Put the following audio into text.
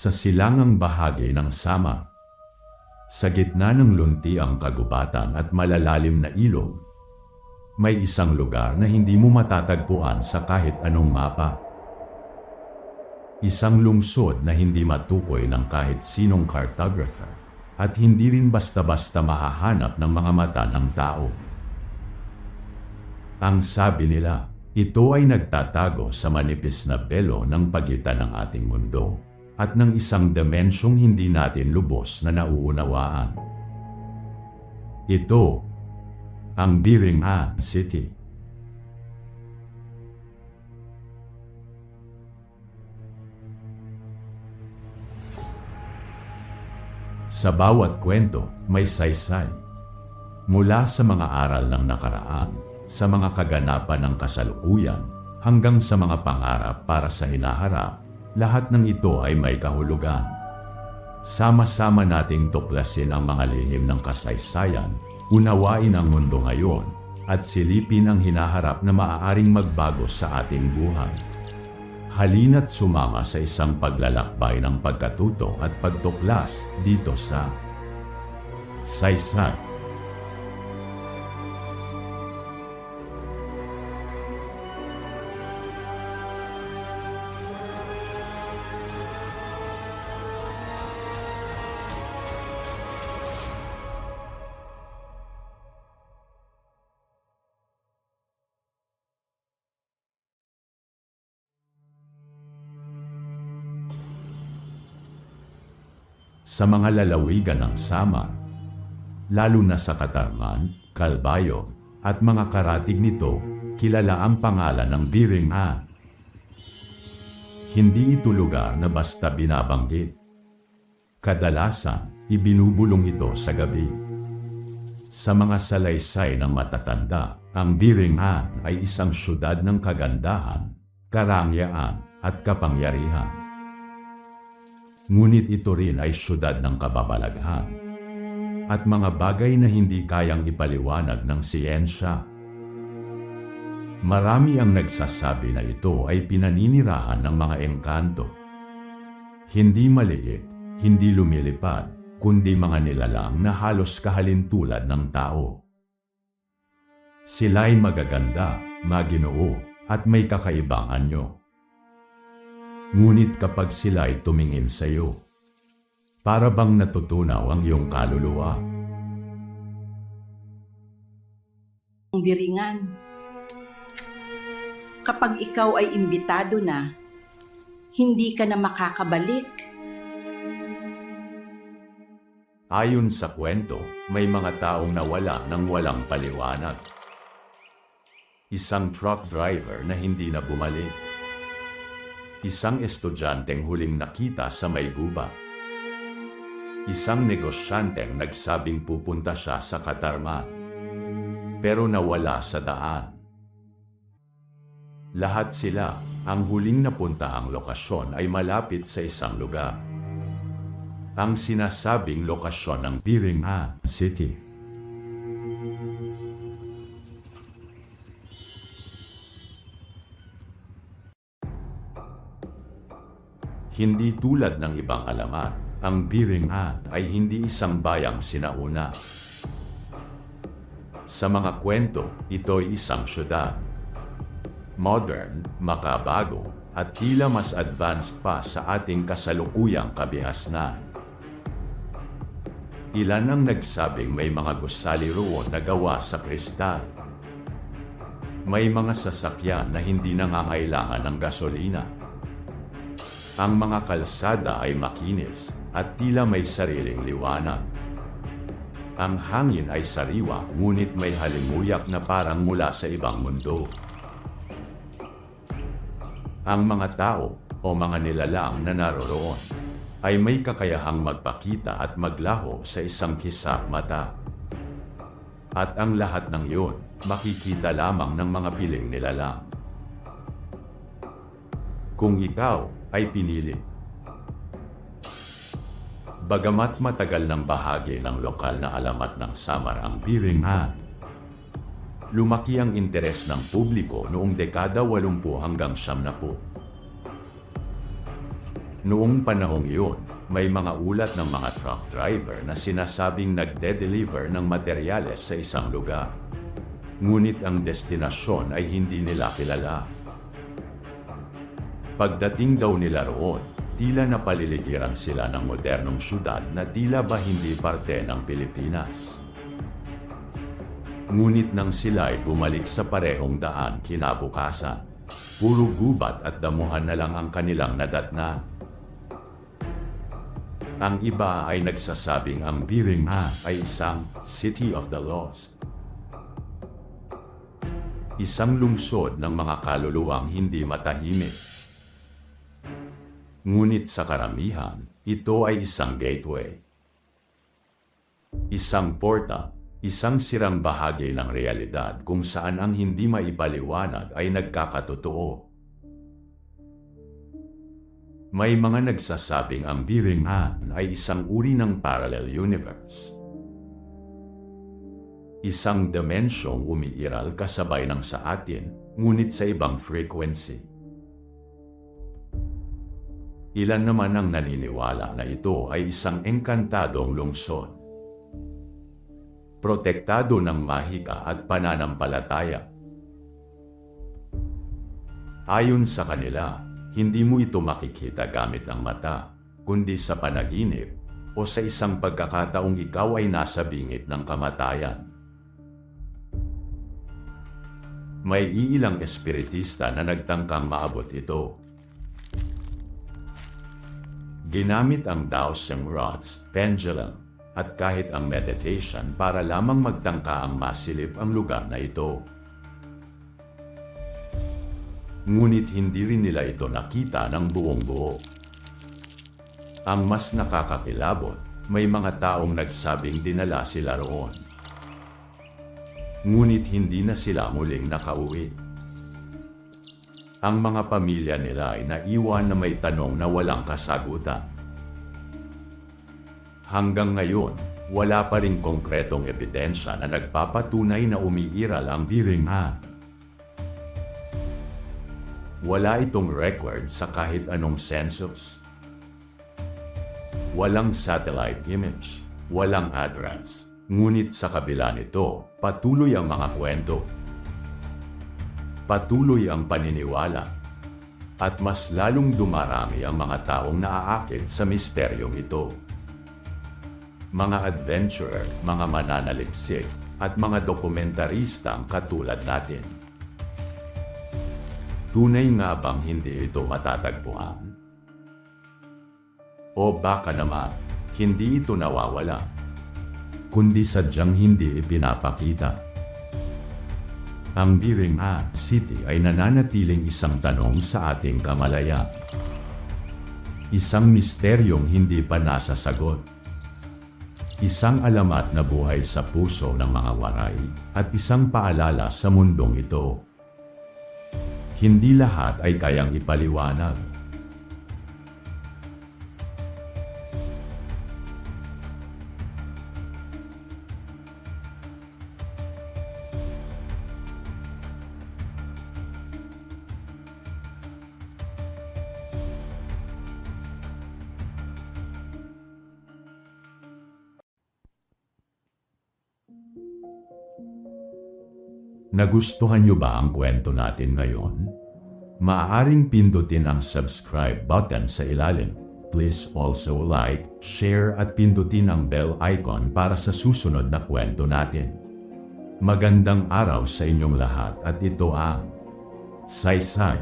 sa silangang bahagi ng Sama. Sa gitna ng lunti ang kagubatan at malalalim na ilog, may isang lugar na hindi mo matatagpuan sa kahit anong mapa. Isang lungsod na hindi matukoy ng kahit sinong cartographer at hindi rin basta-basta mahahanap ng mga mata ng tao. Ang sabi nila, ito ay nagtatago sa manipis na belo ng pagitan ng ating mundo at ng isang dimensyong hindi natin lubos na nauunawaan. Ito, ang Biringan City. Sa bawat kwento, may saysay. Mula sa mga aral ng nakaraan, sa mga kaganapan ng kasalukuyan, hanggang sa mga pangarap para sa hinaharap, lahat ng ito ay may kahulugan. Sama-sama nating tuklasin ang mga lihim ng kasaysayan, unawain ang mundo ngayon, at silipin ang hinaharap na maaaring magbago sa ating buhay. Halina't sumama sa isang paglalakbay ng pagkatuto at pagtuklas dito sa Saysay. Sa mga lalawigan ng Samar, lalo na sa Katarman, Kalbayo, at mga karatig nito, kilala ang pangalan ng Biringan. Hindi ito lugar na basta binabanggit. Kadalasan, ibinubulong ito sa gabi. Sa mga salaysay ng matatanda, ang Biringan ay isang syudad ng kagandahan, karangyaan, at kapangyarihan. Ngunit ito rin ay syudad ng kababalaghan at mga bagay na hindi kayang ipaliwanag ng siyensya. Marami ang nagsasabi na ito ay pinaninirahan ng mga engkanto. Hindi maliit, hindi lumilipad, kundi mga nilalang na halos kahalintulad ng tao. Sila'y magaganda, maginoo, at may kakaibang anyo. Ngunit kapag sila ay tumingin sa iyo, para bang natutunaw ang iyong kaluluwa? ang biringan. Kapag ikaw ay imbitado na, hindi ka na makakabalik. Ayon sa kwento, may mga taong nawala ng walang paliwanag. Isang truck driver na hindi na bumalik. Isang estudyanteng huling nakita sa may gubat. Isang negosyanteng nagsabing pupunta siya sa Katarman. Pero nawala sa daan. Lahat sila, ang huling napuntahang lokasyon ay malapit sa isang lugar. Ang sinasabing lokasyon ng Biringan City. Hindi tulad ng ibang alamat, ang Biringan ay hindi isang bayang sinauna. Sa mga kwento, ito ay isang syudad. Modern, makabago, at tila mas advanced pa sa ating kasalukuyang kabihasnan. Ilan ang nagsabing may mga gusali roon na gawa sa kristal. May mga sasakyan na hindi nangangailangan ng gasolina. Ang mga kalsada ay makinis at tila may sariling liwanag. Ang hangin ay sariwa ngunit may halimuyak na parang mula sa ibang mundo. Ang mga tao o mga nilalang na naroroon ay may kakayahang magpakita at maglaho sa isang kisap mata. At ang lahat ng iyon makikita lamang ng mga piling nilalang. Kung ikaw ay pinili. Bagamat matagal ng bahagi ng lokal na alamat ng Samar ang Biringan, lumaki ang interes ng publiko noong dekada 80 hanggang 70. Noong panahong iyon, may mga ulat ng mga truck driver na sinasabing nagde-deliver ng materyales sa isang lugar. Ngunit ang destinasyon ay hindi nila kilala. Pagdating daw nila roon, tila napaliligiran sila ng modernong syudad na tila ba hindi parte ng Pilipinas. Ngunit nang sila ay bumalik sa parehong daan kinabukasan, puro gubat at damuhan na lang ang kanilang nadatnan. Ang iba ay nagsasabing ang Biringa ay isang City of the Lost. Isang lungsod ng mga kaluluwang hindi matahimik. Ngunit sa karamihan, ito ay isang gateway. Isang portal, isang sirang bahagi ng realidad kung saan ang hindi maipaliwanag ay nagkakatotoo. May mga nagsasabing ang Biringan ay isang uri ng parallel universe. Isang dimensyong umiiral kasabay ng sa atin, ngunit sa ibang frequency. Ilan naman ang naniniwala na ito ay isang engkantadong lungsod. Protektado ng mahika at pananampalataya. Ayon sa kanila, hindi mo ito makikita gamit ang mata, kundi sa panaginip o sa isang pagkakataong ikaw ay nasa bingit ng kamatayan. May iilang espiritista na nagtangkang maabot ito. Ginamit ang dowsing rods, pendulum, at kahit ang meditation para lamang magtangka ang masilip ang lugar na ito. Ngunit hindi rin nila ito nakita ng buong buo. Ang mas nakakakilabot, may mga taong nagsabing dinala sila roon. Ngunit hindi na sila muling nakauwi. Ang mga pamilya nila ay naiwan na may tanong na walang kasagutan. Hanggang ngayon, wala pa rin konkretong ebidensya na nagpapatunay na umiiral ang biringan. Wala itong record sa kahit anong census. Walang satellite image, walang address. Ngunit sa kabila nito, patuloy ang mga kwento. Patuloy ang paniniwala. At mas lalong dumarami ang mga taong naaakit sa misteryong ito. Mga adventurer, mga mananaliksik, at mga dokumentaristang katulad natin. Tunay nga bang hindi ito matatagpuan? O baka naman, hindi ito nawawala, kundi sadyang hindi ipinapakita. Ang Biringa City ay nananatiling isang tanong sa ating kamalaya. Isang misteryong hindi pa nasasagot. Isang alamat na buhay sa puso ng mga waray at isang paalala sa mundong ito. Hindi lahat ay kayang ipaliwanag. Nagustuhan niyo ba ang kwento natin ngayon? Maaaring pindutin ang subscribe button sa ilalim. Please also like, share at pindutin ang bell icon para sa susunod na kwento natin. Magandang araw sa inyong lahat at ito ang Saysay